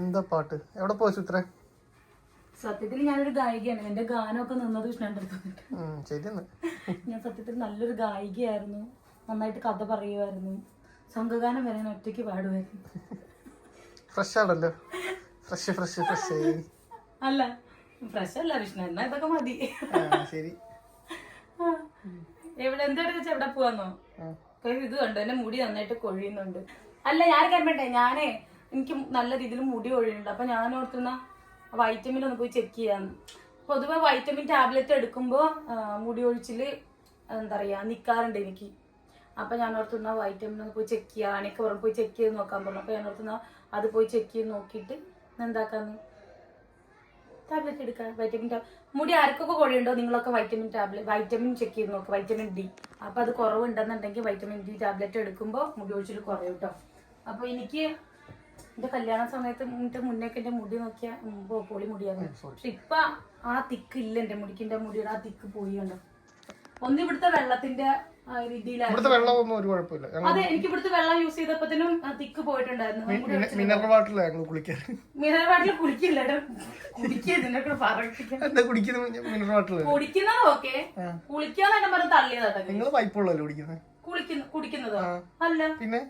എന്താ പാട്ട്? എവിടെ പോയി ചിത്രേ സത്യത്തിൽ ഞാനൊരു ഗായികയാണ്. എന്റെ ഗാനമൊക്കെ നിന്നത് കൃഷ്ണന്റെ അടുത്ത് ഉം, ശരിയെന്ന്. ഞാൻ സത്യത്തിൽ നല്ലൊരു ഗായികയായിരുന്നു. നന്നായിട്ട് കഥ പറയുമായിരുന്നു സംഘഗാനം വരെ ഞാൻ ഒറ്റയ്ക്ക് പാടുമായിരുന്നു ഫ്രഷ് ആണല്ലോ. ഫ്രഷ് ഫ്രഷ് ഫ്രഷ് അല്ല ഫ്രഷ് അല്ല കൃഷ്ണ എന്നാ ഇതൊക്കെ മതി. ശരി. എവിടെ വെച്ചാ എവിടെ പോവാന്നോ? ഇത് കണ്ടോ? എന്റെ മുടി നന്നായിട്ട് കൊഴിയുന്നുണ്ട്. അല്ല ഞാൻ കരുമ്പട്ടെ ഞാനേ എനിക്ക് നല്ല രീതിയിൽ മുടി കൊഴിയുന്നുണ്ട്. അപ്പൊ ഞാൻ ഓർത്തുന്ന വൈറ്റമിൻ ഒന്ന് പോയി ചെക്ക് ചെയ്യാന്ന്. പൊതുവെ വൈറ്റമിൻ ടാബ്ലറ്റ് എടുക്കുമ്പോ മുടി ഒഴിച്ചിൽ എന്താ പറയാ നിക്കാറുണ്ട് എനിക്ക്. അപ്പൊ ഞാൻ ഓർത്തുന്ന വൈറ്റമിൻ ഒന്ന് പോയി ചെക്ക് എനിക്ക് പറഞ്ഞു പോയി ചെക്ക് ചെയ്ത് നോക്കാൻ പറഞ്ഞു. അപ്പൊ ഞാൻ ഓർത്തുന്ന അത് പോയി ചെക്ക് ചെയ്ത് നോക്കിയിട്ട് എന്താക്കാന്ന് ടാബ്ലറ്റ് എടുക്കാം വൈറ്റമിൻ മുടി ആർക്കൊക്കെ കൊഴിയുണ്ടോ? നിങ്ങളൊക്കെ വൈറ്റമിൻ ടാബ്ലറ്റ് വൈറ്റമിൻ ചെക്ക് ചെയ്ത് നോക്കുക വൈറ്റമിൻ ഡി അപ്പൊ അത് കുറവുണ്ടെന്നുണ്ടെങ്കിൽ വൈറ്റമിൻ ഡി ടാബ്ലറ്റ് എടുക്കുമ്പോൾ മുടി ഒഴിച്ചിൽ കുറയും കേട്ടോ അപ്പൊ എനിക്ക് എന്റെ കല്യാണ സമയത്ത് എന്റെ മുന്നേക്ക് എന്റെ മുടി നോക്കിയാൽ പോളി മുടിയായിരുന്നു പക്ഷെ ഇപ്പൊ ആ തിക്ക് ഇല്ല എന്റെ മുടിക്ക് എന്റെ മുടിയുടെ ആ തിക്ക് പോയി കണ്ടോ. ഒന്നിവിടുത്തെ വെള്ളത്തിന്റെ ഇവിടുത്തെ വെള്ളമൊന്നും ഒരു കുഴപ്പമില്ല. അതെ എനിക്ക് ഇവിടുത്തെ വെള്ളം യൂസ് ചെയ്തപ്പോഴത്തേനും തിക്ക് പോയിട്ടുണ്ടായിരുന്നു. മിനറൽ വാട്ടറിലാണ് ഞങ്ങൾ കുളിക്കാറ് മിനറൽ കൂടെ പറയിപ്പിക്കാൻ. എന്താ കുടിക്കുന്നത്? മിനറൽ വാട്ടർ കുടിക്കുന്നത് ഓക്കെ കുളിക്കാന്ന് പറഞ്ഞ് തള്ളിയതാട്ടെ നിങ്ങൾ പൈപ്പുള്ളല്ലോ കുടിക്കുന്നത് കുളിക്കുന്നു കുടിക്കുന്നതോ? അല്ല. പിന്നെ?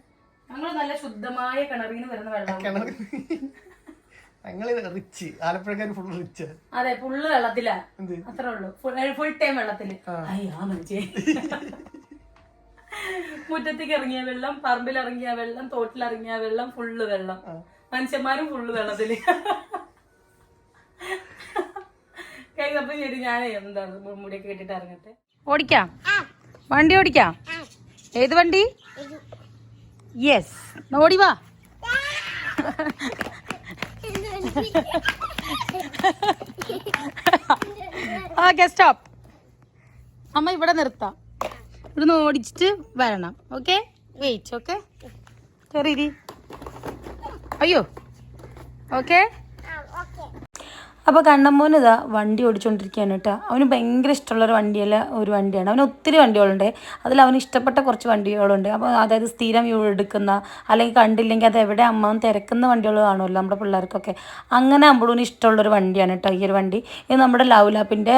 ഞങ്ങൾ നല്ല ശുദ്ധമായ കിണറിൽ നിന്ന് വരുന്ന വെള്ളം കിണർ റിച്ച് ആലപ്പുഴക്കാർ ഫുൾ റിച്ച് അതെ ഫുള്ള് വെള്ളത്തിലാ. അത്രേ ഉള്ളൂ. ഫുൾ ടൈം വെള്ളത്തിൽ. അയ്യാ മഞ്ചേ മുറ്റത്തേക്ക് ഇറങ്ങിയ വെള്ളം പറമ്പിൽ ഇറങ്ങിയ വെള്ളം തോട്ടിൽ ഇറങ്ങിയ വെള്ളം ഫുള്ള് വെള്ളം. മനുഷ്യന്മാരും ഫുള്ള് വെള്ളത്തിൽ. കഴിഞ്ഞപ്പോ ശരി ഞാൻ എന്താണ് മുടിയൊക്കെ കെട്ടിട്ട് ഇറങ്ങട്ടെ? ഓടിക്കാം? വണ്ടി ഓടിക്കാം? ഏത് വണ്ടി? യെസ് ഓടി വാ. ഓക്കെ സ്റ്റോപ്പ് അമ്മ ഇവിടെ നിർത്താം. ഇവിടുന്ന് ഓടിച്ചിട്ട് വരണം. ഓക്കെ വെയിറ്റ് ഓക്കെ കയറി അയ്യോ. ഓക്കെ അപ്പോൾ കണ്ണമ്മോൻ ഇതാ വണ്ടി ഓടിച്ചുകൊണ്ടിരിക്കുകയാണ് കേട്ടോ. അവന് ഭയങ്കര ഇഷ്ടമുള്ളൊരു വണ്ടിയല്ല ഒരു വണ്ടിയാണ്. അവന് ഒത്തിരി വണ്ടികളുണ്ട്. അതിൽ അവന് ഇഷ്ടപ്പെട്ട കുറച്ച് വണ്ടികളുണ്ട്. അപ്പോൾ അതായത് സ്ഥിരം എടുക്കുന്ന അല്ലെങ്കിൽ കണ്ടില്ലെങ്കിൽ അത് എവിടെ അമ്മ തിരക്കുന്ന വണ്ടികൾ കാണുമല്ലോ നമ്മുടെ പിള്ളേർക്കൊക്കെ. അങ്ങനെ അമ്പളൂന് ഇഷ്ടമുള്ളൊരു വണ്ടിയാണ് കേട്ടോ ഈ ഒരു വണ്ടി. ഇത് നമ്മുടെ ലവ് ലാപ്പിന്റെ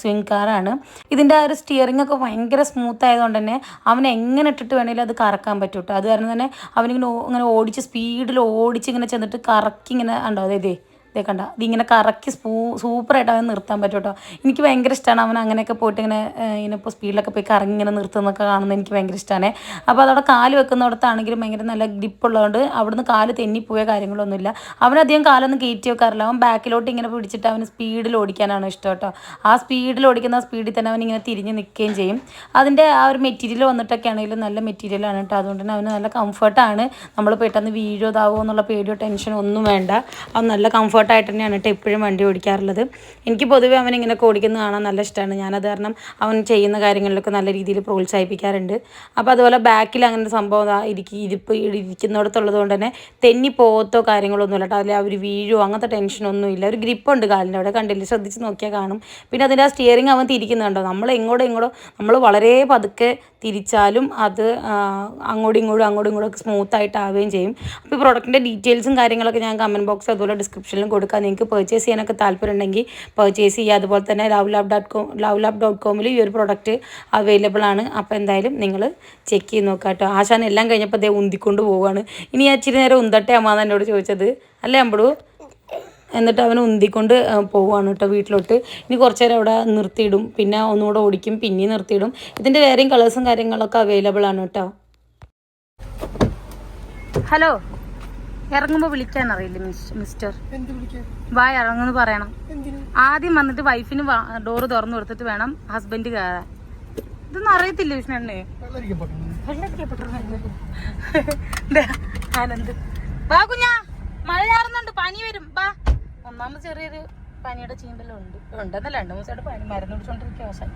സ്വിങ് കാറാണ്. ഇതിന്റെ ആ ഒരു സ്റ്റിയറിംഗ് ഒക്കെ ഭയങ്കര സ്മൂത്ത് ആയതുകൊണ്ട് തന്നെ അവനെ എങ്ങനെ ഇട്ടിട്ട് വേണമെങ്കിലും അത് കറക്കാൻ പറ്റും കേട്ടോ. അത് കാരണം തന്നെ അവനിങ്ങനെ ഇങ്ങനെ ഓടിച്ച് സ്പീഡിൽ ഓടിച്ച് ഇങ്ങനെ ചെന്നിട്ട് കറക്കി ഇങ്ങനെ ഉണ്ടോ അതെ ഇതേ കണ്ട ഇതിങ്ങനെ കറക്കി സ്പൂ സൂപ്പറായിട്ട് അവൻ നിർത്താൻ പറ്റും കേട്ടോ എനിക്ക് ഭയങ്കര ഇഷ്ടമാണ് അവൻ അങ്ങനെയൊക്കെ പോയിട്ട് ഇങ്ങനെ ഇങ്ങനെ ഇപ്പോൾ സ്പീഡിലൊക്കെ പോയി കറങ്ങി ഇങ്ങനെ നിർത്തുന്നൊക്കെ കാണുന്നത് എനിക്ക് ഭയങ്കര ഇഷ്ടമാണ് അപ്പോൾ അതവിടെ കാൽ വെക്കുന്നിടത്താണെങ്കിലും ഭയങ്കര നല്ല ഗ്രിപ്പ് ഉള്ളതുകൊണ്ട് അവിടുന്ന് കാൽ തെന്നിപ്പോയ കാര്യങ്ങളൊന്നുമില്ല. അവനധികം കാലൊന്നും കയറ്റി വെക്കാറില്ല. അവൻ ബാക്കിലോട്ട് ഇങ്ങനെ പിടിച്ചിട്ട് അവന് സ്പീഡിൽ ഓടിക്കാനാണ് ഇഷ്ടം കേട്ടോ. ആ സ്പീഡിൽ ഓടിക്കുന്ന സ്പീഡിൽ തന്നെ അവൻ ഇങ്ങനെ തിരിഞ്ഞ് നിൽക്കുകയും ചെയ്യും. അതിന്റെ ആ ഒരു മെറ്റീരിയൽ വന്നിട്ടൊക്കെ ആണെങ്കിലും നല്ല മെറ്റീരിയലാണ് കേട്ടോ. അതുകൊണ്ട് തന്നെ അവന് നല്ല കംഫർട്ടാണ് നമ്മൾ പെട്ടെന്ന് വീഴോ ഇതാവോ എന്നുള്ള പേടിയോ ടെൻഷനോ ഒന്നും വേണ്ട. അവൻ നല്ല കംഫർട്ടായിട്ട് തന്നെയാണ് കേട്ടോ എപ്പോഴും വണ്ടി ഓടിക്കാറുള്ളത്. എനിക്ക് പൊതുവെ അവൻ ഇങ്ങനെയൊക്കെ ഓടിക്കുന്നത് കാണാൻ നല്ല ഇഷ്ടമാണ് ഞാനത് കാരണം അവൻ ചെയ്യുന്ന കാര്യങ്ങളിലൊക്കെ നല്ല രീതിയിൽ പ്രോത്സാഹിപ്പിക്കാറുണ്ട്. അപ്പോൾ അതുപോലെ ബാക്കിൽ അങ്ങനെ സംഭവം ഇരിക്കി ഇരിപ്പ് ഇരിക്കുന്നിടത്തുള്ളത് കൊണ്ട് തന്നെ തെന്നി പോകത്തോ കാര്യങ്ങളൊന്നുമില്ല കേട്ടോ അതിൽ അവർ വീഴോ അങ്ങനത്തെ ടെൻഷനൊന്നും ഇല്ല ഒരു ഗ്രിപ്പുണ്ട് കാലിന്റെ അവിടെ. കണ്ടില്ല? ശ്രദ്ധിച്ച് നോക്കിയാൽ കാണും. പിന്നെ അതിന്റെ ആ സ്റ്റിയറിങ് അവൻ തിരിക്കുന്നുണ്ടോ നമ്മൾ എങ്ങോട്ടും ഇങ്ങോട്ടും നമ്മൾ വളരെ പതുക്കെ തിരിച്ചാലും അത് അങ്ങോട്ടും ഇങ്ങോട്ടും അങ്ങോട്ടും ഇങ്ങോട്ടും ഒക്കെ സ്മൂത്ത് ആയിട്ട് ആവുകയും ചെയ്യും. അപ്പോൾ ഈ പ്രൊഡക്റ്റിന്റെ ഡീറ്റെയിൽസും കാര്യങ്ങളൊക്കെ ഞാൻ കമന്റ് ബോക്സ് അതുപോലെ ഡിസ്ക്രിപ്ഷനിലും കൊടുക്കാം നിങ്ങൾക്ക് പർച്ചേസ് ചെയ്യാനൊക്കെ താല്പര്യം ഉണ്ടെങ്കിൽ പർച്ചേസ് ചെയ്യുക. അതുപോലെ തന്നെ love lab dot com love lab dot കോമിൽ ഈ ഒരു പ്രൊഡക്റ്റ് അവൈലബിൾ ആണ്. അപ്പോൾ എന്തായാലും നിങ്ങൾ ചെക്ക് ചെയ്ത് നോക്കുക കേട്ടോ. ആശാൻ എല്ലാം കഴിഞ്ഞപ്പോൾ അതേ ഉന്തിക്കൊണ്ട് പോവുകയാണ് ഇനി ഞാൻ ഇച്ചിരി നേരം ഉന്തട്ടെ അമ്മാന്ന് എന്നോട് ചോദിച്ചത്. അല്ലേ അമ്പടു? എന്നിട്ട് അവൻ ഉന്തിക്കൊണ്ട് ആ, പോവുകയാണ് കേട്ടോ വീട്ടിലോട്ട്. ഇനി കുറച്ച് നേരം അവിടെ നിർത്തിയിടും. പിന്നെ ഒന്നുകൂടെ ഓടിക്കും പിന്നെയും നിർത്തിയിടും. ഇതിന്റെ വേറെയും കളേഴ്സും കാര്യങ്ങളൊക്കെ അവൈലബിൾ ആണ് കേട്ടോ. ഹലോ ഇറങ്ങുമ്പോൾ വിളിക്കാൻ അറിയില്ല മിസ്റ്റർ. വാ ഇറങ്ങുന്നു പറയണം. എന്തിന്? ആദ്യം വന്നിട്ട് വൈഫിന് ഡോറ് തുറന്നു കൊടുത്തിട്ട് വേണം ഹസ്ബൻഡ് കയറാൻ. ഇതൊന്നും അറിയത്തില്ല വിഷ്ണുണ്ണേ ആനന്ദ്. വാ കുഞ്ഞാ മഴ ചാറുന്നുണ്ട് പനി വരും. വാ. ഒന്നാമത് ചെറിയൊരു പനിയുടെ ചീമ്പലും ഉണ്ട്. ഉണ്ടെന്നല്ല രണ്ടു മൂന്നു ദിവസമായിട്ട് പനി മരുന്ന് പിടിച്ചോണ്ടിരിക്കുക അവസാനം.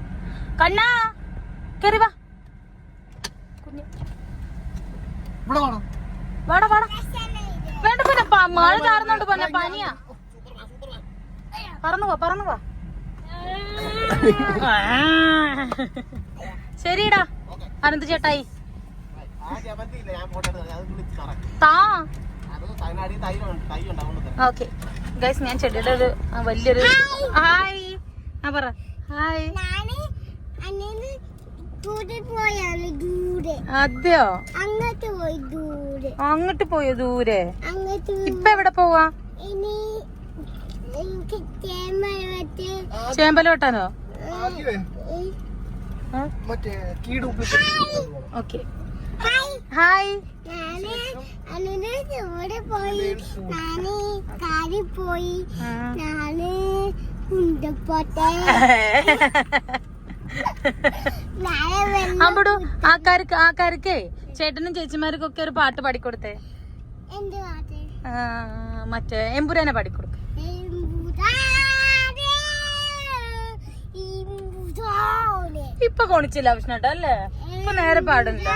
കണ്ണാ കയറി വാ. കുഞ്ഞ്. വാടാ വാടാ. മഴ ചാറുന്നുണ്ട് പിന്നെ പനിയാ. പറന്നു പോ പറന്നു വാ. ശരിടാ അനന്ത് ചേട്ടായി. താ. ഓക്കെ. ഗൈസ് ഞാൻ ചെടിയുടെ ഒരു വലിയൊരു ഹായ്. ആ പറ. ഹായ്. അതെയോ? അങ്ങോട്ട് പോയി ദൂരെ. അങ്ങോട്ട് പോയോ ദൂരെ? ഇപ്പൊ എവിടെ പോവാ? ചേമ്പലോട്ടാനോ ഓക്കെ. ഹായ്. ഞാൻ പോയി. ഞാൻ കാരി പോയി. ഞാൻ ഉണ്ടപ്പോട്ടെ. അമ്പടു ആക്കാർക്ക് ആക്കാർക്ക് ചേട്ടനും ചേച്ചിമാർക്കും ഒക്കെ ഒരു പാട്ട് പാടിക്കൊടുത്തേ. മറ്റേ എമ്പുരാനെ പാടിക്കൊടുക്ക. ഇപ്പൊ കോണിച്ചില്ല വിഷ്ണുട്ടോ അല്ലേ? ഇപ്പൊ നേരെ പാടുന്നില്ല.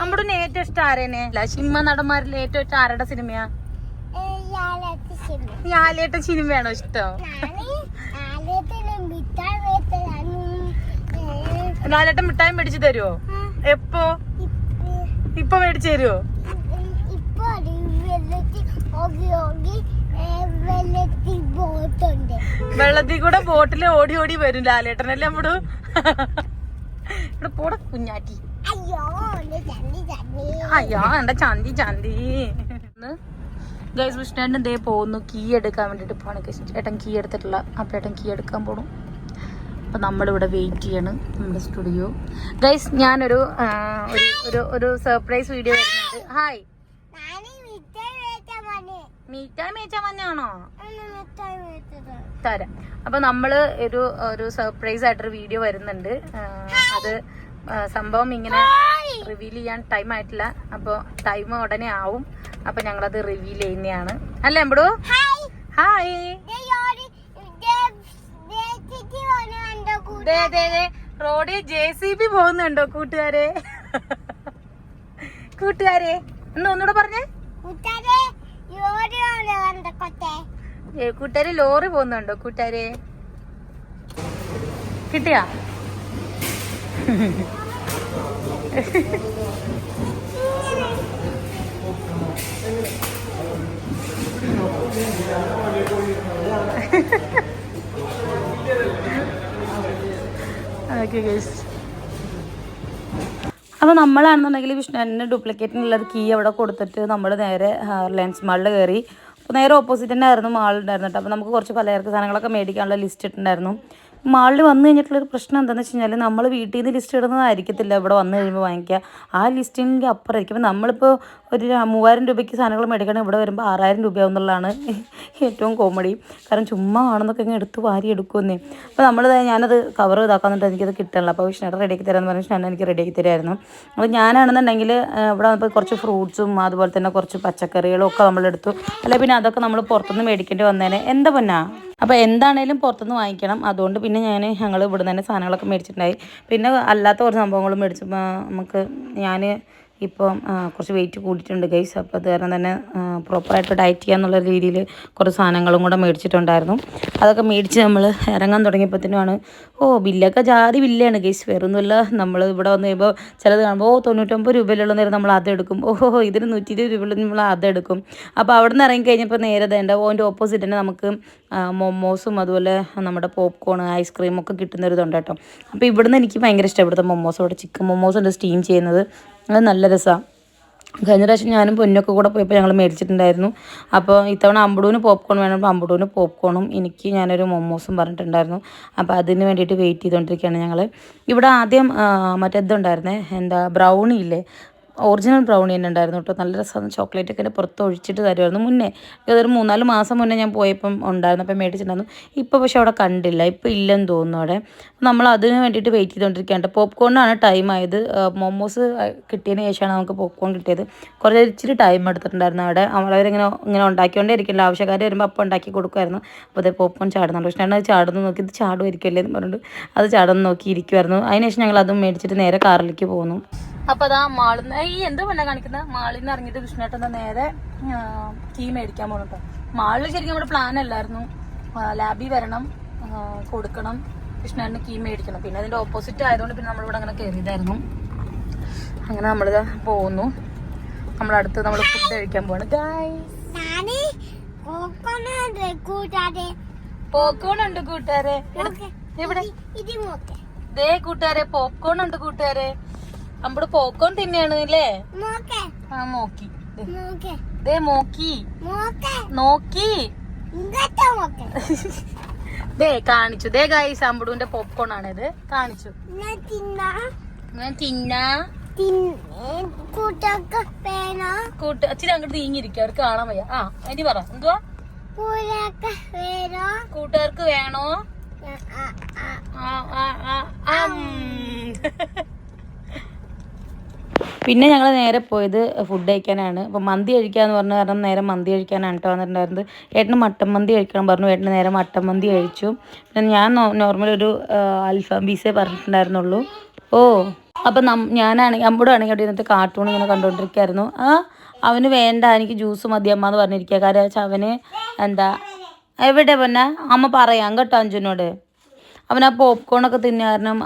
നമ്മുടെ ഏറ്റവും ഇഷ്ടം ആരേനെ സിനിമ നടന്മാരിൽ ഏറ്റവും ഇഷ്ടം ആരുടെ സിനിമയാ? ഈ ആലേട്ടൻ സിനിമയാണോ ഇഷ്ടം. ആലയത്തിൽ മിഠായി മേടിച്ചു തരുമോ എപ്പോ? ഇപ്പ- മേടിച്ചു തരുമോ വെള്ളത്തിൽ കൂടെ ബോട്ടിൽ ഓടി ഓടി വരും ലാലേട്ടനല്ലേ നമ്മുടെ ഇവിടെ പോട കുഞ്ഞാറ്റി. അയ്യോ എന്റെ ചന്തി ചന്തി ഗൈസ് വിഷ്ണുവേട്ടൻ ദേ പോകുന്നു. കീ എടുക്കാൻ വേണ്ടിയിട്ട് പോണ ഗൈസ് ഏട്ടൻ കീ എടുത്തിട്ടില്ല. അപ്പോൾ ഏട്ടൻ കീ എടുക്കാൻ പോകണം അപ്പം നമ്മളിവിടെ വെയിറ്റ് ചെയ്യണം നമ്മുടെ സ്റ്റുഡിയോ ഗൈസ് ഞാനൊരു ഒരു ഒരു സർപ്രൈസ് വീഡിയോ വരുന്നുണ്ട്. ഹായ് മീറ്റായി മേച്ചാൻ മേടിച്ചത് തരാം. അപ്പൊ നമ്മൾ ഒരു ഒരു സർപ്രൈസ് ആയിട്ടൊരു വീഡിയോ വരുന്നുണ്ട്. അത് സംഭവം ഇങ്ങനെ റിവീൽ ചെയ്യാൻ ടൈം ആയിട്ടില്ല. അപ്പോൾ ടൈം ഉടനെ ആവും. അപ്പൊ ഞങ്ങളത് റിവീൽ ചെയ്യുന്നതാണ് അല്ലേ എമ്പടു ഹായ് റോഡിൽ ജെ സി ബി പോകുന്നുണ്ടോ കൂട്ടുകാരെ? കൂട്ടുകാരെ എന്ന് ഒന്നുകൂടെ പറഞ്ഞേ. കൂട്ടുകാര് ലോറി പോകുന്നുണ്ടോ കൂട്ടുകാരെ? കിട്ടിയാ? ഓക്കെ ഗൈസ് അപ്പോൾ നമ്മളാണെന്നുണ്ടെങ്കിൽ വിഷ്ണുവിന്റെ ഡ്യൂപ്ലിക്കേറ്റിനുള്ളത് കീ അവിടെ കൊടുത്തിട്ട് നമ്മൾ നേരെ ലെൻസ് മാളിൽ കയറി അപ്പോൾ നേരെ ഓപ്പോസിറ്റ് തന്നെ ആയിരുന്നു മാൾ ഉണ്ടായിരുന്നിട്ട് അപ്പോൾ നമുക്ക് കുറച്ച് പലചരക്ക് സാധനങ്ങളൊക്കെ മേടിക്കാനുള്ള ലിസ്റ്റ് ഇട്ടുണ്ടായിരുന്നു മാളിൽ വന്നു കഴിഞ്ഞിട്ടുള്ളൊരു പ്രശ്നം എന്താണെന്ന് വെച്ച് കഴിഞ്ഞാൽ നമ്മൾ വീട്ടിൽ നിന്ന് ലിസ്റ്റ് ഇടുന്നതായിരിക്കത്തില്ല ഇവിടെ വന്നു കഴിയുമ്പോൾ വാങ്ങിക്കുക ആ ലിസ്റ്റിന്റെ അപ്പുറമായിരിക്കും അപ്പോൾ നമ്മളിപ്പോൾ ഒരു മൂവായിരം രൂപയ്ക്ക് സാധനങ്ങൾ മേടിക്കണം. ഇവിടെ വരുമ്പോൾ ആറായിരം രൂപയാവും ഏറ്റവും കോമഡി കാരണം ചുമ്മാ ആണെന്നൊക്കെ ഇങ്ങനെ എടുത്ത് വാരി എടുക്കുമെന്നേ. അപ്പോൾ നമ്മൾ ഞാനത് കവർ ഇതാക്കാന്നിട്ട് എനിക്കത് കിട്ടണില്ല. അപ്പോൾ വിഷ്ണു റെഡിയാക്കി തരാമെന്ന് പറഞ്ഞാൽ വിഷ്ണു എനിക്ക് റെഡിയാക്കി തരായിരുന്നു. അപ്പോൾ ഞാനാണെന്നുണ്ടെങ്കിൽ ഇവിടെ വന്നപ്പോൾ കുറച്ച് ഫ്രൂട്ട്സും അതുപോലെ തന്നെ കുറച്ച് പച്ചക്കറികളും ഒക്കെ നമ്മളെടുത്തു അല്ല പിന്നെ അതൊക്കെ നമ്മൾ പുറത്തുനിന്ന് മേടിക്കേണ്ടി വന്നേനെ. എന്താ പൊന്നാ? അപ്പോൾ എന്താണേലും പുറത്തുനിന്ന് വാങ്ങിക്കണം. അതുകൊണ്ട് പിന്നെ ഞാൻ ഞങ്ങൾ ഇവിടെ തന്നെ സാധനങ്ങളൊക്കെ മേടിച്ചിട്ടുണ്ടായി. പിന്നെ അല്ലാത്ത കുറച്ച് സംഭവങ്ങളും മേടിച്ചപ്പോൾ നമുക്ക് ഞാൻ ഇപ്പം കുറച്ച് വെയിറ്റ് കൂടിയിട്ടുണ്ട് ഗൈസ് അപ്പോൾ അത് കാരണം തന്നെ പ്രോപ്പറായിട്ട് ഡയറ്റ് ചെയ്യാന്നുള്ള രീതിയിൽ കുറച്ച് സാധനങ്ങളും കൂടെ മേടിച്ചിട്ടുണ്ടായിരുന്നു. അതൊക്കെ മേടിച്ച് നമ്മൾ ഇറങ്ങാൻ തുടങ്ങിയപ്പോഴത്തേനുമാണ് ഓ ബില്ലൊക്കെ ജാതി ബില്ലാണ് ഗൈസ് വേറൊന്നുമില്ല നമ്മൾ ഇവിടെ വന്ന് കഴിയുമ്പോൾ ചിലത് കാണുമ്പോൾ ഓ തൊണ്ണൂറ്റൊമ്പത് രൂപയിലുള്ള നേരം നമ്മൾ അതെടുക്കും ഓഹോ ഇതിന് നൂറ്റി ഇരുപത് രൂപയുള്ള നമ്മൾ അതെടുക്കും അപ്പോൾ അവിടെ നിന്ന് ഇറങ്ങി കഴിഞ്ഞപ്പോൾ നേരെ ഓ ഓന്റെ ഓപ്പോസിറ്റ് തന്നെ നമുക്ക് മൊമോസും അതുപോലെ നമ്മുടെ പോപ്കോൺ ഐസ്ക്രീമൊക്കെ കിട്ടുന്ന ഒരു ഇതുണ്ട് കേട്ടോ. അപ്പോൾ ഇവിടുന്ന് എനിക്ക് ഭയങ്കര ഇഷ്ടം. ഇവിടുത്തെ മൊമോസ് ഇവിടെ ചിക്കൻ മൊമോസ് ഉണ്ട് സ്റ്റീം ചെയ്യുന്നത്. അത് നല്ല രസമാണ് കഴിഞ്ഞ പ്രാവശ്യം ഞാനും പൊന്നൊക്കെ കൂടെ പോയപ്പോൾ ഞങ്ങൾ മേടിച്ചിട്ടുണ്ടായിരുന്നു. അപ്പോൾ ഇത്തവണ അമ്പടൂന് പോപ്കോൺ വേണം. അമ്പടൂന് പോപ്കോണും എനിക്ക് ഞാനൊരു മൊമോസും പറഞ്ഞിട്ടുണ്ടായിരുന്നു. അപ്പോൾ അതിന് വേണ്ടിയിട്ട് വെയിറ്റ് ചെയ്തുകൊണ്ടിരിക്കുകയാണ് ഞങ്ങൾ ഇവിടെ ആദ്യം മറ്റേ മറ്റേതുണ്ടായിരുന്നേ എന്താ ബ്രൗണി ഇല്ലേ? ഒറിജിനൽ ബ്രൗണി തന്നെ ഉണ്ടായിരുന്നു കേട്ടോ. നല്ല രസമാണ്. ചോക്ലേറ്റ് ഒക്കെ പുറത്ത് ഒഴിച്ചിട്ട് തരുമായിരുന്നു. മുന്നേ ഏതൊരു മൂന്നാൽ മാസം മുന്നേ ഞാൻ പോയപ്പം ഉണ്ടായിരുന്നു. അപ്പം മേടിച്ചിട്ടുണ്ടായിരുന്നു. ഇപ്പോൾ പക്ഷെ അവിടെ കണ്ടില്ല. ഇപ്പോൾ ഇല്ലെന്ന് തോന്നുന്നു അവിടെ. നമ്മൾ അതിന് വേണ്ടിയിട്ട് വെയിറ്റ് ചെയ്തുകൊണ്ടിരിക്കുകയാണ് പോപ്കോണിനാണ് ടൈം ആയത്. മോമോസ് കിട്ടിയതിന് ശേഷമാണ് നമുക്ക് പോപ്കോൺ കിട്ടിയത്. കുറച്ച് ഇച്ചിരി ടൈം എടുത്തിട്ടുണ്ടായിരുന്നു അവിടെ. അവരിങ്ങനെ ഇങ്ങനെ ഉണ്ടാക്കിക്കൊണ്ടേ ഇരിക്കില്ല ആവശ്യക്കാർ വരുമ്പോൾ അപ്പം ഉണ്ടാക്കി കൊടുക്കുമായിരുന്നു. അപ്പോൾ അതേ പോപ്കോൺ ചാടുന്നുണ്ട്. പക്ഷേ അത് ചാടുന്നു നോക്കി. ഇത് ചാടുമായിരിക്കുമല്ലേ എന്ന് പറഞ്ഞിട്ട് അത് ചാടുന്നു നോക്കി ഇരിക്കുമായിരുന്നു അതിനുശേഷം ഞങ്ങൾ അതും മേടിച്ചിട്ട് നേരെ കാറിലേക്ക് പോകുന്നു അപ്പൊ അതാ മാളിന്ന് ഈ എന്താ പെണ്ണ കാണിക്കുന്നത് മാളിൽ നിന്ന് ഇറങ്ങിയിട്ട് വിഷ്ണുട്ടൻ നേരെ കീ മേടിക്കാൻ പോകണം മാളിൽ ശരിക്കും നമ്മുടെ പ്ലാൻ അല്ലായിരുന്നു. ലാബി വരണം കൊടുക്കണം കൃഷ്ണന് കീ മേടിക്കണം. പിന്നെ അതിന്റെ ഓപ്പോസിറ്റ് ആയതുകൊണ്ട് പിന്നെ നമ്മളിവിടെ അങ്ങനെ കയറിയതായിരുന്നു അങ്ങനെ നമ്മളിത് പോകുന്നു. നമ്മളടുത്ത് നമ്മൾ ഫുഡ് കഴിക്കാൻ പോവാണ്. ഗായ്സ് പോപ്കോൺ ഉണ്ട് കൂട്ടുകാരെ. ഇവിടെ ദേ കൂട്ടുകാരെ പോപ്കോൺ ഉണ്ട് കൂട്ടുകാരെ. നമ്മുടെ പോക്കോൺ തിന്നെയാണ് അല്ലേ? ആ നോക്കി ദേ. മോക്കി. നോക്ക്. ദേ കാണിച്ചു. ദേ ഗായി സാമ്പുടുവിന്റെ പോപ്കോൺ ആണിത് കാണിച്ചു. ഞാൻ തിന്നാ. കൂട്ട് അച്ഛൻ അങ്ങോട്ട് നീങ്ങിയിരിക്കും. അവർക്ക് കാണാൻ വയ്യ. ആ ഇനി പറ. എന്തുവാ? കൂട്ടുകാർക്ക് വേണോ. ആ, ആ, ആ, ആം. പിന്നെ ഞങ്ങൾ നേരെ പോയത് ഫുഡ് കഴിക്കാനാണ്. അപ്പോൾ മന്തി കഴിക്കാന്ന് പറഞ്ഞ കാരണം നേരെ മന്തി കഴിക്കാനാണ് കേട്ടോ വന്നിട്ടുണ്ടായിരുന്നത്. ഏട്ടന് മട്ടൻ മന്തി കഴിക്കണം പറഞ്ഞു. ഏട്ടന് നേരെ മട്ടൻ മന്തി കഴിച്ചു. പിന്നെ ഞാൻ നോർമൽ ഒരു അൽഫാം പീസേ പറഞ്ഞിട്ടുണ്ടായിരുന്നുള്ളൂ. ഓ അപ്പം നം ഞാനാണെങ്കിൽ അമ്മൂടെ ആണെങ്കിൽ അവിടെ ഇരുന്നിട്ട് കാർട്ടൂൺ ഇങ്ങനെ കണ്ടുകൊണ്ടിരിക്കുകയായിരുന്നു ആ അവന് വേണ്ട എനിക്ക് ജ്യൂസ് മതി അമ്മ എന്ന് പറഞ്ഞിരിക്കുക കാരണം വെച്ചാൽ അവന് എന്താ എവിടെ പൊന്നെ? അമ്മ പറയാം കേട്ടോ അഞ്ജുനോട്. അവൻ ആ പോപ്കോൺ ഒക്കെ തിന്ന കാരണം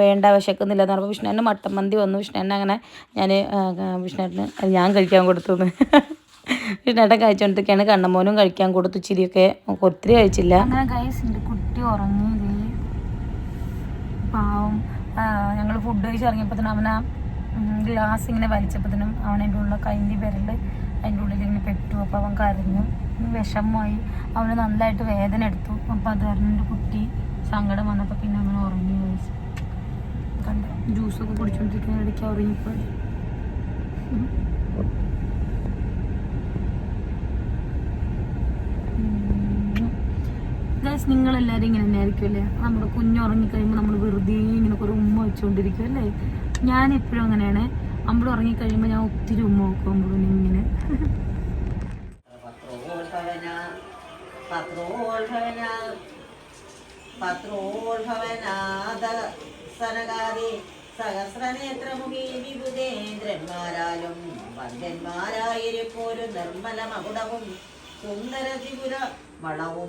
വേണ്ട വിശക്കുന്നില്ല എന്ന് പറഞ്ഞപ്പോൾ വിഷ്ണുവിന് മട്ടൻ മന്തി വന്നു. വിഷ്ണുവിനെ അങ്ങനെ ഞാൻ വിഷ്ണുവിന് ഞാൻ കഴിക്കാൻ കൊടുത്തു വിഷ്ണുവേട്ടൻ കഴിച്ചുകൊണ്ടിരിക്കുകയാണ് കണ്ണമോനും കഴിക്കാൻ കൊടുത്തു. ചിരിയൊക്കെ ഒത്തിരി കഴിച്ചില്ല. കുട്ടി പാവം. ഞങ്ങൾ ഫുഡ് കഴിച്ച് ഇറങ്ങിയപ്പോഴത്തേനും അവനാ ഗ്ലാസ് ഇങ്ങനെ വലിച്ചപ്പോഴത്തേനും അവൻ അതിന്റെ ഉള്ള കൈന്റെ വിരൽ അതിന്റെ ഉള്ളിൽ ഇങ്ങനെ പെട്ടു. അപ്പോൾ അവൻ കരഞ്ഞു. വിഷമമായി. അവന് നന്നായിട്ട് വേദന എടുത്തു. അപ്പോൾ അത് കാരണം കുട്ടി സങ്കടം വന്നപ്പോൾ പിന്നെ അങ്ങനെ ഉറങ്ങി കണ്ട? ജ്യൂസൊക്കെ കുടിച്ചുകൊണ്ടിരിക്കുന്ന ഇടയ്ക്ക് ഉറങ്ങിപ്പോയി. ഗൈസ് നിങ്ങളെല്ലാവരും ഇങ്ങനെ തന്നെ ആയിരിക്കും അല്ലേ? നമ്മുടെ കുഞ്ഞുറങ്ങിക്കഴിയുമ്പോൾ നമ്മൾ വെറുതെ ഇങ്ങനെ കുറേ ഉമ്മ വെച്ചുകൊണ്ടിരിക്കും അല്ലേ? ഞാൻ എപ്പോഴും അങ്ങനെയാണ്. അമ്പൾ ഉറങ്ങിക്കഴിയുമ്പോൾ ഞാൻ ഒത്തിരി ഉമ്മ വെക്കും അമ്പളിന് ഇങ്ങനെ. പത്രോത്ഭവന പത്രോത്ഭവന പത്രോത്ഭവനാദ സനകാദി സഹസ്രനേത്രമുഖി വിബുധേന്ദ്രന്മാരാലും വന്ദ്യന്മാരായിരിപ്പോരു നിർമ്മല മകുടവും സുന്ദര ത്രിപുര വളവും